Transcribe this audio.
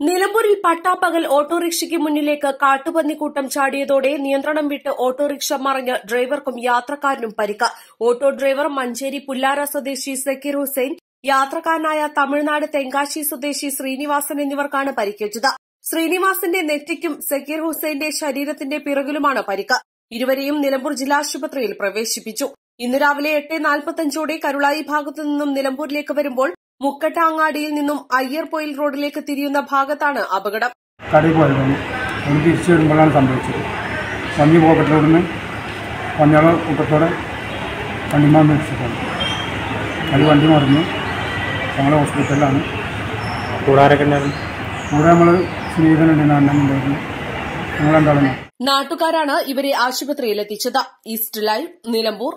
നിലമ്പൂരിൽ പട്ടാപ്പകൽ ഓട്ടോറിക്ഷയ്ക്ക് മുന്നിലേക്ക് കാട്ടുപന്നിക്കൂട്ടം ചാടിയതോടെ നിയന്ത്രണം വിട്ട് ഓട്ടോറിക്ഷ മറിഞ്ഞ് ഡ്രൈവർക്കും യാത്രക്കാരനും പരിക്ക്. ഓട്ടോ ഡ്രൈവർ മഞ്ചേരി പുല്ലാര സ്വദേശി സക്കീർ ഹുസൈൻ യാത്രക്കാരനായ തമിഴ്നാട് തെങ്കാശി സ്വദേശി ശ്രീനിവാസൻ എന്നിവർക്കാണ് പരിക്കേറ്റത്. ശ്രീനിവാസന്റെ നെറ്റിക്കും സക്കീർ ഹുസൈന്റെ ശരീരത്തിന്റെ പിറകിലുമാണ് പരിക്ക്. ഇരുവരെയും നിലമ്പൂർ ജില്ലാശുപത്രിയിൽ പ്രവേശിപ്പിച്ചു. ഇന്ന് രാവിലെ എട്ട് നാൽപ്പത്തഞ്ചോടെ കരുളായി ഭാഗത്തു നിന്നും നിലമ്പൂരിലേക്ക് വരുമ്പോൾ മുക്കട്ട നിന്നും അയ്യർപൊയിൽ റോഡിലേക്ക് തിരിയുന്ന ഭാഗത്താണ് അപകടം. കടയിൽ പോയിരുന്നു തിരിച്ചു വരുമ്പോഴാണ് സംഭവിച്ചത്. പന്നി പോക്കറ്റ് റോഡിൽ നിന്ന് കൂട്ടത്തോടെ വണ്ടിമാർ മേടിച്ചിട്ടാണ് അത് വണ്ടി മറിഞ്ഞു ഞങ്ങളെ ഹോസ്പിറ്റലിലാണ്. കൂടാരൊക്കെ ഉണ്ടായിരുന്നു? കൂടെ നമ്മൾ സ്നേഹിതനുണ്ടായിരുന്നു അണ്ണൻ ഉണ്ടായിരുന്നു. ഞങ്ങൾ നാട്ടുകാരാണ് ഇവരെ ആശുപത്രിയിൽ എത്തിച്ചത് ഈസ്റ്റ് ലൈവ് നിലമ്പൂർ.